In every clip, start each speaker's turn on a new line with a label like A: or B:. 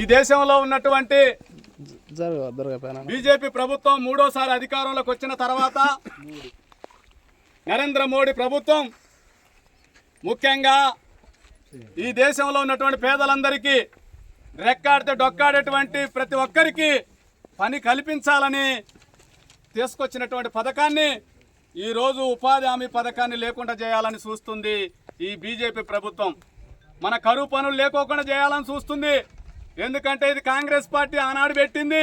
A: ఈ దేశంలో ఉన్నటువంటి బీజేపీ ప్రభుత్వం మూడోసారి అధికారంలోకి వచ్చిన తర్వాత నరేంద్ర మోడీ ప్రభుత్వం ముఖ్యంగా ఈ దేశంలో ఉన్నటువంటి పేదలందరికీ రెక్కాడితే డొక్కాడేటువంటి ప్రతి ఒక్కరికి పని కల్పించాలని తీసుకొచ్చినటువంటి పథకాన్ని ఈరోజు ఉపాధి హామీ పథకాన్ని లేకుండా చేయాలని చూస్తుంది ఈ బీజేపీ ప్రభుత్వం. మన కరువు పనులు లేకోకుండా చేయాలని చూస్తుంది. ఎందుకంటే ఇది కాంగ్రెస్ పార్టీ ఆనాడు పెట్టింది.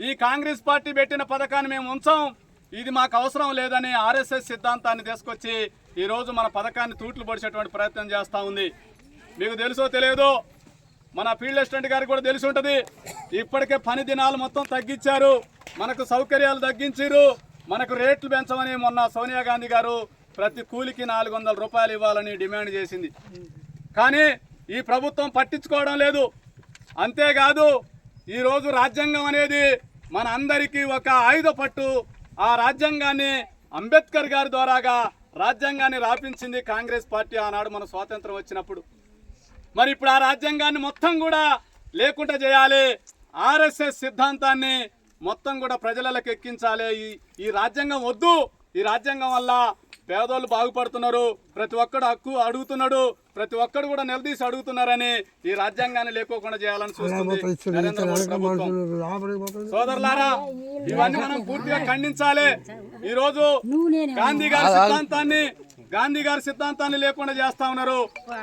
A: ఈ కాంగ్రెస్ పార్టీ పెట్టిన పథకాన్ని మేము ఉంచాం. ఇది మాకు అవసరం లేదని ఆర్ఎస్ఎస్ సిద్ధాంతాన్ని తీసుకొచ్చి ఈరోజు మన పథకాన్ని తూట్లు పొడిచేటువంటి ప్రయత్నం చేస్తూ ఉంది. మీకు తెలుసో తెలియదో మన ఫీల్డ్ అసిస్టెంట్ గారికి కూడా తెలిసి ఉంటుంది. ఇప్పటికే పని దినాలు మొత్తం తగ్గించారు. మనకు సౌకర్యాలు తగ్గించారు మనకు రేట్లు పెంచమని మొన్న సోనియా గాంధీ గారు ప్రతి కూలికి నాలుగు వందల రూపాయలు ఇవ్వాలని డిమాండ్ చేసింది. కానీ ఈ ప్రభుత్వం పట్టించుకోవడం లేదు. అంతేకాదు ఈరోజు రాజ్యాంగం అనేది మన అందరికీ ఒక ఆయుధ పట్టు. ఆ రాజ్యాంగాన్ని అంబేద్కర్ గారి ద్వారాగా రాజ్యాంగాన్ని రాపించింది కాంగ్రెస్ పార్టీ ఆనాడు మన స్వాతంత్రం వచ్చినప్పుడు. మరి ఇప్పుడు ఆ రాజ్యాంగాన్ని మొత్తం కూడా లేకుండా చేయాలి. ఆర్ఎస్ఎస్ సిద్ధాంతాన్ని మొత్తం కూడా ప్రజలకు ఎక్కించాలి. ఈ ఈ రాజ్యాంగం వద్దు. ఈ రాజ్యాంగం వల్ల పేదోళ్ళు బాగుపడుతున్నారు. ప్రతి ఒక్కడు హక్కు అడుగుతున్నాడు. ప్రతి ఒక్కడు కూడా నిలదీసి అడుగుతున్నారని ఈ రాజ్యాంగాన్ని లేకోకుండా చేయాలని చూస్తుంది నరేంద్ర మోడీ ప్రభుత్వం. సోదరులారా ఇవన్నీ మనం పూర్తిగా ఖండించాలి. ఈ రోజు గాంధీ గారి సిద్ధాంతాన్ని గాంధీ గారి సిద్ధాంతాన్ని లేకుండా చేస్తా ఉన్నారు.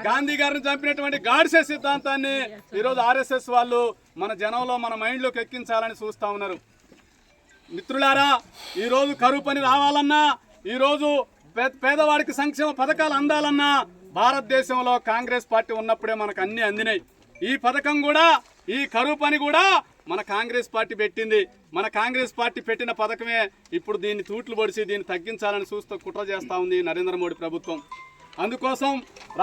A: గాంధీ గారిని చంపినటువంటి గాడ్సే సిద్ధాంతాన్ని ఈరోజు ఆర్ఎస్ఎస్ వాళ్ళు మన జనంలో మన మైండ్లోకి ఎక్కించాలని చూస్తా ఉన్నారు. మిత్రులారా ఈరోజు కరువు పని రావాలన్నా ఈరోజు పేదవాడికి సంక్షేమ పథకాలు అందాలన్నా భారతదేశంలో కాంగ్రెస్ పార్టీ ఉన్నప్పుడే మనకు అన్ని అందినాయి. ఈ పథకం కూడా ఈ కరువు పని కూడా మన కాంగ్రెస్ పార్టీ పెట్టింది. మన కాంగ్రెస్ పార్టీ పెట్టిన పథకమే ఇప్పుడు దీన్ని తూట్లు పొడిచి దీన్ని తగ్గించాలని చూస్తూ కుట్ర చేస్తూ ఉంది నరేంద్ర మోడీ ప్రభుత్వం. అందుకోసం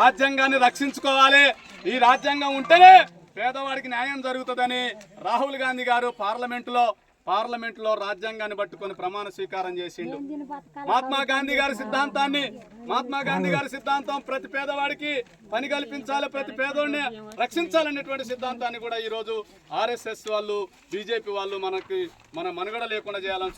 A: రాజ్యాంగాన్ని రక్షించుకోవాలి. ఈ రాజ్యాంగం ఉంటేనే పేదవాడికి న్యాయం జరుగుతుందని రాహుల్ గాంధీ గారు పార్లమెంటులో పార్లమెంటులో రాజ్యాంగాన్ని పట్టుకొని ప్రమాణ స్వీకారం చేసిండు. మహాత్మా గాంధీ గారి సిద్ధాంతాన్ని మహాత్మా గాంధీ గారి సిద్ధాంతం ప్రతి పేదవాడికి పని కల్పించాలి ప్రతి పేదోడిని రక్షించాలనేటువంటి సిద్ధాంతాన్ని కూడా ఈరోజు ఆర్ఎస్ఎస్ వాళ్ళు బీజేపీ వాళ్ళు మనకి మన మనుగడ లేకుండా చేయాలని